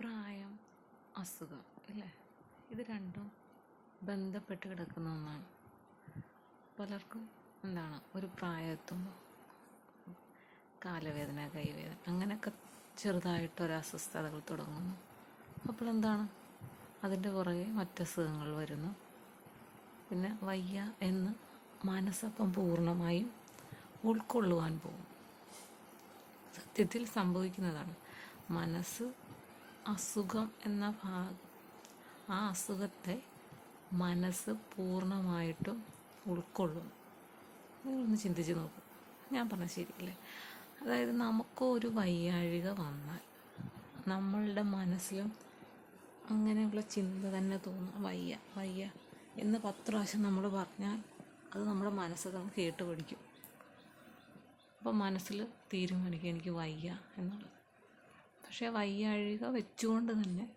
പ്രായം അസുഖം അല്ലേ? ഇത് രണ്ടും ബന്ധപ്പെട്ട് കിടക്കുന്ന ഒന്നാണ്. പലർക്കും എന്താണ്? ഒരു പ്രായമെത്തുമ്പോൾ കാലവേദന കൈവേദന അങ്ങനെയൊക്കെ ചെറുതായിട്ട് ഒരു അസ്വസ്ഥതകൾ തുടങ്ങുന്നു. അപ്പോൾ എന്താണ്? അതിന്റെ പുറകെ മറ്റസുഖങ്ങൾ വരുന്നു. പിന്നെ വയ്യ എന്ന് മനസ്സപ്പം പൂർണമായും ഉൾക്കൊള്ളുവാൻ പോകും സത്യത്തിൽ സംഭവിക്കുന്നതാണ്. മനസ്സ് അസുഖം എന്ന ഭാഗം. ആ അസുഖത്തെ മനസ്സ് പൂർണമായിട്ടും ഉൾക്കൊള്ളുന്നു. നിങ്ങളൊന്ന് ചിന്തിച്ച് നോക്കൂ. ഞാൻ പറഞ്ഞ ശരിയല്ലേ? അതായത് നമുക്കൊരു വയ്യാഴിക വന്നാൽ നമ്മളുടെ മനസ്സിലും അങ്ങനെയുള്ള ചിന്ത തന്നെ തോന്നും. വയ്യ വയ്യ എന്ന് പത്ത് പ്രാവശ്യം നമ്മൾ പറഞ്ഞാൽ അത് നമ്മുടെ മനസ്സ് നമ്മൾ കേട്ട് പഠിക്കും അപ്പം മനസ്സിൽ തീരുമാനിക്കും എനിക്ക് വയ്യ എന്നുള്ളത്. പക്ഷേ വയ്യാഴിക വെച്ചുകൊണ്ട് തന്നെ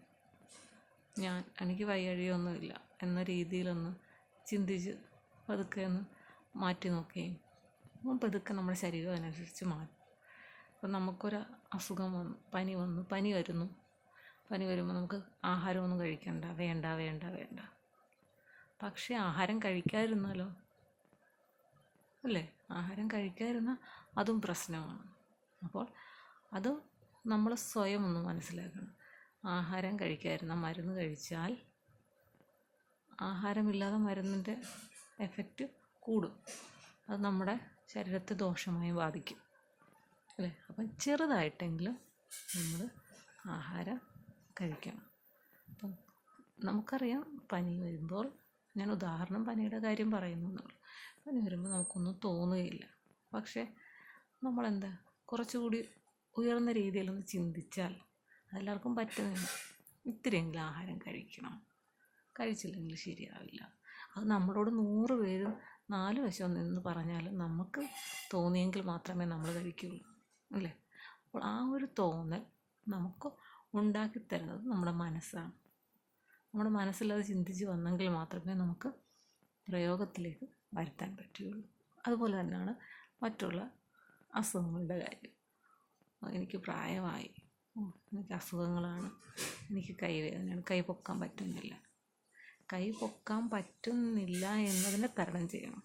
ഞാൻ എനിക്ക് വയ്യാഴികയൊന്നുമില്ല എന്ന രീതിയിലൊന്ന് ചിന്തിച്ച് പതുക്കെ ഒന്ന് മാറ്റി നോക്കുകയും അപ്പം പതുക്കെ നമ്മുടെ ശരീരം അതിനനുസരിച്ച് മാറും അപ്പം നമുക്കൊരു അസുഖം വന്നു പനി വന്നു പനി വരുന്നു. പനി വരുമ്പോൾ നമുക്ക് ആഹാരമൊന്നും കഴിക്കണ്ട വേണ്ട വേണ്ട വേണ്ട. പക്ഷേ ആഹാരം കഴിക്കാതിരുന്നാലോ? അല്ലേ? ആഹാരം കഴിക്കാതിരുന്നാൽ അതും പ്രശ്നമാണ്. അപ്പോൾ അത് നമ്മൾ സ്വയം ഒന്ന് മനസ്സിലാക്കണം. ആഹാരം കഴിക്കാതിരുന്ന മരുന്ന് കഴിച്ചാൽ ആഹാരമില്ലാതെ മരുന്നിന്റെ എഫക്റ്റ് കൂടും. അത് നമ്മുടെ ശരീരത്തെ ദോഷമായി ബാധിക്കും. അല്ലേ? അപ്പം ചെറുതായിട്ടെങ്കിലും നമ്മൾ ആഹാരം കഴിക്കണം. അപ്പം നമുക്കറിയാം പനി വരുമ്പോൾ ഞാൻ ഉദാഹരണം പനിയുടെ കാര്യം പറയുന്നു പനി വരുമ്പോൾ നമുക്കൊന്നും തോന്നുകയില്ല. പക്ഷേ നമ്മളെന്താ? കുറച്ചുകൂടി ഉയർന്ന രീതിയിലൊന്ന് ചിന്തിച്ചാൽ അതെല്ലാവർക്കും പറ്റുന്നില്ല ഇത്തിരിയെങ്കിലും ആഹാരം കഴിക്കണം. കഴിച്ചില്ലെങ്കിൽ ശരിയാവില്ല. അത് നമ്മളോട് നൂറ് പേരും നാല് വശം നിന്ന് പറഞ്ഞാലും നമുക്ക് തോന്നിയെങ്കിൽ മാത്രമേ നമ്മൾ കഴിക്കുകയുള്ളൂ അല്ലേ? അപ്പോൾ ആ ഒരു തോന്നൽ നമുക്ക് ഉണ്ടാക്കി തരുന്നത് നമ്മുടെ മനസ്സാണ്. നമ്മുടെ മനസ്സിലത് ചിന്തിച്ച് വന്നെങ്കിൽ മാത്രമേ നമുക്ക് പ്രയോഗത്തിലേക്ക് വരുത്താൻ പറ്റുകയുള്ളൂ. അതുപോലെ തന്നെയാണ് മറ്റുള്ള അസുഖങ്ങളുടെ കാര്യം. എനിക്ക് പ്രായമായി. എനിക്ക് അസുഖങ്ങളാണ്. എനിക്ക് കൈവേദനയാണ് കൈ പൊക്കാൻ പറ്റുന്നില്ല. കൈ പൊക്കാൻ പറ്റുന്നില്ല എന്നതിനെ തരണം ചെയ്യണം.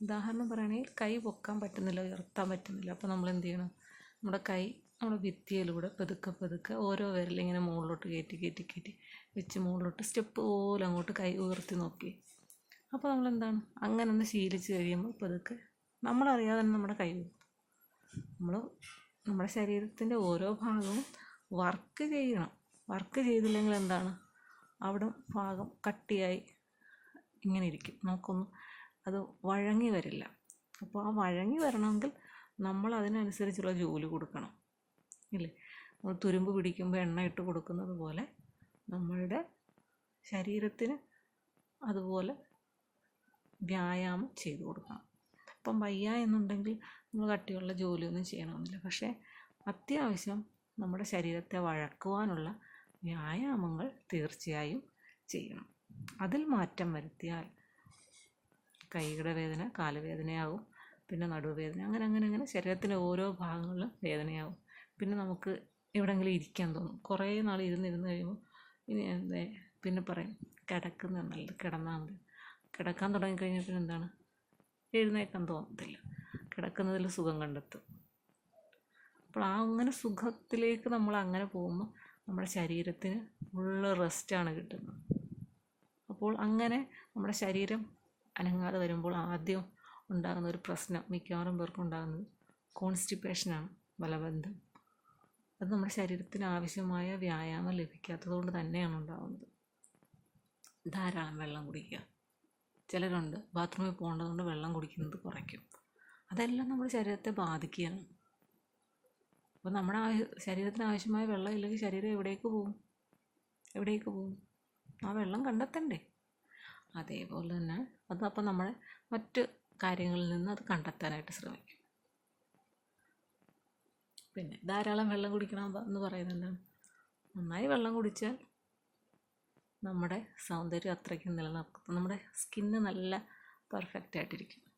ഉദാഹരണം പറയുകയാണെങ്കിൽ കൈ പൊക്കാൻ പറ്റുന്നില്ല ഉയർത്താൻ പറ്റുന്നില്ല. അപ്പോൾ നമ്മൾ എന്ത് ചെയ്യണം? നമ്മുടെ കൈ നമ്മുടെ ഭിത്തിയിലൂടെ പതുക്കെ പതുക്കെ ഓരോ വിരലിങ്ങനെ മുകളിലോട്ട് കയറ്റി കയറ്റി കയറ്റി വെച്ച് മുകളിലോട്ട് സ്റ്റെപ്പ് പോലെ അങ്ങോട്ട് കൈ ഉയർത്തി നോക്കി. അപ്പോൾ നമ്മളെന്താണ് അങ്ങനെ ഒന്ന് ശീലിച്ച് കഴിയുമ്പോൾ പതുക്കെ നമ്മളറിയാതെ തന്നെ നമ്മുടെ കൈ നമ്മൾ നമ്മുടെ ശരീരത്തിന്റെ ഓരോ ഭാഗവും വർക്ക് ചെയ്യണം. വർക്ക് ചെയ്തില്ലെങ്കിൽ എന്താണ്? അവിടെ ഭാഗം കട്ടിയായി ഇങ്ങനെ ഇരിക്കും. നമുക്കൊന്നും അത് വഴങ്ങി വരില്ല. അപ്പോൾ ആ വഴങ്ങി വരണമെങ്കിൽ നമ്മൾ അതിനനുസരിച്ചുള്ള ജോലി കൊടുക്കണം. ഇല്ലേ? നമ്മൾ തുരുമ്പ് പിടിക്കുമ്പോൾ എണ്ണ ഇട്ട് കൊടുക്കുന്നത് പോലെ നമ്മളുടെ ശരീരത്തിന് അതുപോലെ വ്യായാമം ചെയ്തു കൊടുക്കണം. ഇപ്പം വയ്യ എന്നുണ്ടെങ്കിൽ നമ്മൾ കട്ടിയുള്ള ജോലിയൊന്നും ചെയ്യണമെന്നില്ല. പക്ഷേ അത്യാവശ്യം നമ്മുടെ ശരീരത്തെ വഴക്കുവാനുള്ള വ്യായാമങ്ങൾ തീർച്ചയായും ചെയ്യണം. അതിൽ മാറ്റം വരുത്തിയാൽ കൈയുടെ വേദന കാലുവേദനയാവും പിന്നെ നടുവേദന അങ്ങനെ അങ്ങനെ അങ്ങനെ ശരീരത്തിന്റെ ഓരോ ഭാഗങ്ങളിലും വേദനയാവും. പിന്നെ നമുക്ക് എവിടെയെങ്കിലും ഇരിക്കാൻ തോന്നും. കുറേ നാൾ ഇരുന്നിരുന്ന് കഴിയുമ്പോൾ ഇനി പിന്നെ പറയും കിടക്കുന്ന നല്ലത് കിടന്നാൽ മതി. കിടക്കാൻ തുടങ്ങിക്കഴിഞ്ഞാൽ പിന്നെ എന്താണ്? എഴുന്നേക്കാൻ തോന്നത്തില്ല. കിടക്കുന്നതിൽ സുഖം കണ്ടെത്തും. അപ്പോൾ ആ അങ്ങനെ സുഖത്തിലേക്ക് നമ്മൾ അങ്ങനെ പോകുമ്പോൾ നമ്മുടെ ശരീരത്തിന് ഫുള്ള് റെസ്റ്റാണ് കിട്ടുന്നത്. അപ്പോൾ അങ്ങനെ നമ്മുടെ ശരീരം അനങ്ങാതെ വരുമ്പോൾ ആദ്യം ഉണ്ടാകുന്ന ഒരു പ്രശ്നം മിക്കവാറും പേർക്കും ഉണ്ടാകുന്നത് കോൺസ്റ്റിപ്പേഷനാണ് മലബന്ധം അത് നമ്മുടെ ശരീരത്തിന് ആവശ്യമായ വ്യായാമം ലഭിക്കാത്തത് കൊണ്ട് തന്നെയാണ് ഉണ്ടാകുന്നത്. ധാരാളം വെള്ളം കുടിക്കുക. ചിലരുണ്ട് ബാത്റൂമിൽ പോകേണ്ടത് കൊണ്ട് വെള്ളം കുടിക്കുന്നത് കുറയ്ക്കും. അതെല്ലാം നമ്മുടെ ശരീരത്തെ ബാധിക്കുകയാണ്. അപ്പോൾ നമ്മുടെ ശരീരത്തിന് ആവശ്യമായ വെള്ളം ഇല്ലെങ്കിൽ ശരീരം എവിടേക്ക് പോകും? എവിടേക്ക് പോകും? ആ വെള്ളം കണ്ടെത്തണ്ടേ? അതേപോലെ തന്നെ അത് അപ്പം നമ്മളെ മറ്റ് കാര്യങ്ങളിൽ നിന്ന് അത് കണ്ടെത്താനായിട്ട് ശ്രമിക്കും. പിന്നെ ധാരാളം വെള്ളം കുടിക്കണം എന്ന് പറയുന്നുണ്ട് നന്നായി വെള്ളം കുടിച്ചാൽ നമ്മുടെ സൗന്ദര്യം അത്രയ്ക്കും നിലനിർത്തും. നമ്മുടെ സ്കിന്ന് നല്ല പെർഫെക്റ്റ് ആയിട്ടിരിക്കും.